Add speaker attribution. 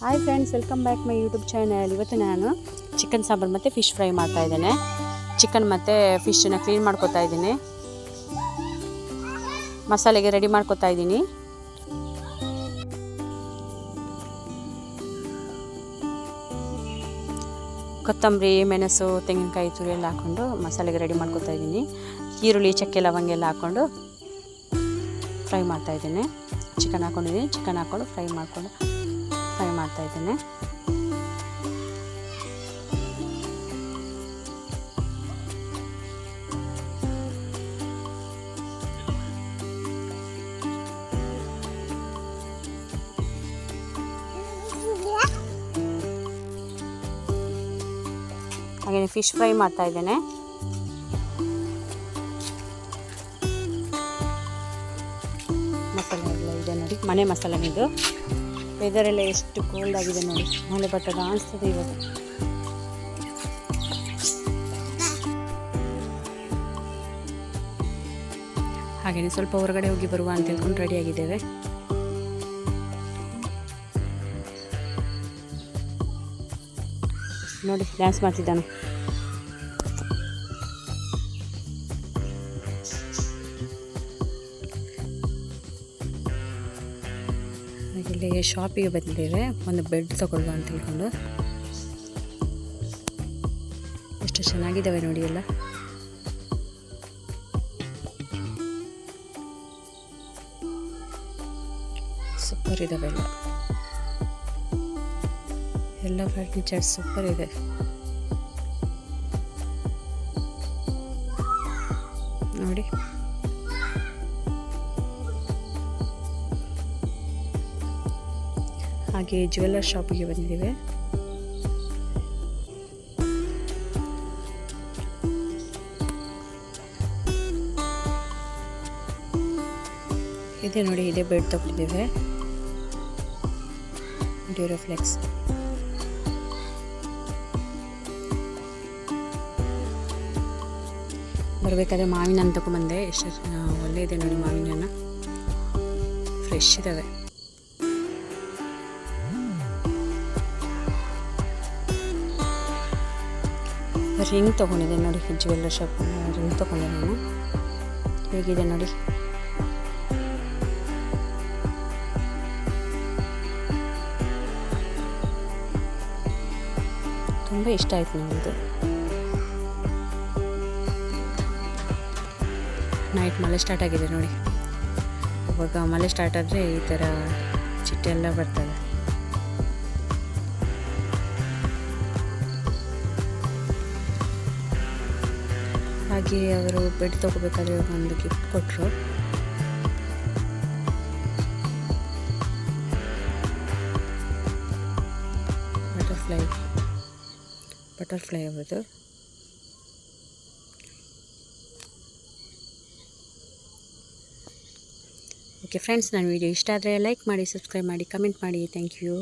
Speaker 1: Hi friends welcome back my YouTube channel ಇವತ್ತು ನಾನು chicken sambar ಮತ್ತು ಫಿಶ್ ಫ್ರೈ ಮಾಡ್ತಾ ಇದ್ದೇನೆ. ಚಿಕನ್ ಮತ್ತು ಫಿಶನ್ನ ಕ್ಲೀನ್ ಮಾಡ್ಕೊತಾ ಇದ್ದೀನಿ. ಮಸಾಲೆಗೆ ರೆಡಿ ಮಾಡ್ಕೊತಾ ಇದ್ದೀನಿ. ಕೊತ್ತಂಬರಿ, ಮೆಣಸು, ತೆಂಗಿನಕಾಯಿ, ತುರಿ ಎಲ್ಲ ಹಾಕ್ಕೊಂಡು ಮಸಾಲೆಗೆ ರೆಡಿ ಮಾಡ್ಕೊತಾ ಇದ್ದೀನಿ. ಈರುಳ್ಳಿ, ಚಕ್ಕೆ, ಲವಂಗ ಎಲ್ಲ ಹಾಕ್ಕೊಂಡು ಫ್ರೈ ಮಾಡ್ತಾ ಇದ್ದೀನಿ. ಚಿಕನ್ ಹಾಕ್ಕೊಂಡಿದ್ದೀನಿ ಚಿಕನ್ ಹಾಕ್ಕೊಂಡು ಫ್ರೈ ಮಾಡಿಕೊಂಡು ಫ್ರೈ ಮಾಡ್ತಾ ಇದ್ದೇನೆ. ಹಾಗೆ ಫಿಶ್ ಫ್ರೈ ಮಾಡ್ತಾ ಇದ್ದೇನೆ. ಮಸಾಲೆ ಎಲ್ಲ ಇದೆ ನೋಡಿ, ಮನೆ ಮಸಾಲೆ ಇದು ವೆದರ್ ಎಲ್ಲ ಎಷ್ಟು ಕೋಲ್ಡ್ ಆಗಿದೆ ನೋಡಿ. ಮಳೆ ಬರ್ತದ ಅನಿಸ್ತದೆ ಇವಾಗ. ಹಾಗೆಯೇ ಸ್ವಲ್ಪ ಹೊರಗಡೆ ಹೋಗಿ ಬರುವ ಅಂತ ಹೇಳ್ಕೊಂಡು ರೆಡಿ ಆಗಿದ್ದೇವೆ. ನೋಡಿ ಡ್ಯಾನ್ಸ್ ಮಾಡ್ತಿದ್ದಾನೆ. ಇಲ್ಲಿ ಶಾಪಿಗೆ ಬಂದಿದ್ದೇವೆ. ಒಂದು ಬೆಡ್ ತಗೊಳ್ಳುವ ಅಂತ ಹೇಳ್ಕೊಂಡು ಎಷ್ಟು ಚೆನ್ನಾಗಿದ್ದಾವೆ ನೋಡಿ ಎಲ್ಲ. ಸೂಪರ್ ಇದಾವೆ ಎಲ್ಲ. ಎಲ್ಲ ಫರ್ನಿಚರ್ ಸೂಪರ್ ಇದೆ. ನೋಡಿ. ಹಾಗೆ ಜ್ಯುವೆಲ್ಲರ್ ಶಾಪಿಗೆ ಬಂದಿದ್ದೇವೆ. ಇದೆ ನೋಡಿ, ಇದೇ ಬೆಡ್ ತಗೊಂಡಿದ್ದೇವೆ. ಡ್ಯೂರೋಫ್ಲೆಕ್ಸ್ ಬರಬೇಕಾದ್ರೆ ಮಾವಿನ ಹಣ್ಣು ತಗೊಂಬಂದೆ ಎಷ್ಟು ಒಳ್ಳೆ ಇದೆ ನೋಡಿ ಮಾವಿನ ಹಣ್ಣು ಫ್ರೆಶ್ ಇದ್ದಾವೆ ರಿಂಗ್ ತೊಗೊಂಡಿದ್ದೆ ನೋಡಿ ಜ್ಯುವೆಲ್ಲರ್ ಶಾಪ್ ರಿಂಗ್ ತೊಗೊಂಡೆ ನಾನು. ಹೇಗಿದೆ ನೋಡಿ? ತುಂಬ ಇಷ್ಟ ಆಯ್ತು ನನಗೆ ನೈಟ್ ಮಳೆ ಸ್ಟಾರ್ಟ್ ಆಗಿದೆ ನೋಡಿ. ಇವಾಗ ಮಳೆ ಸ್ಟಾರ್ಟ್ ಆದರೆ ಈ ಥರ ಚಿಟ್ಟೆಲ್ಲ ಬರ್ತದೆ. ಹಾಗೆ ಅವರು ಬೆಡ್ ತಗೋಬೇಕಾದ್ರೆ ಒಂದು ಗಿಫ್ಟ್ ಕೊಟ್ಟರು ಬಟರ್ಫ್ಲೈ ಬಟರ್ಫ್ಲೈ ಅವರದು ಓಕೆ ಫ್ರೆಂಡ್ಸ್ ನನ್ನ ವಿಡಿಯೋ ಇಷ್ಟ ಆದರೆ ಲೈಕ್ ಮಾಡಿ ಸಬ್ಸ್ಕ್ರೈಬ್ ಮಾಡಿ ಕಮೆಂಟ್ ಮಾಡಿ. Thank you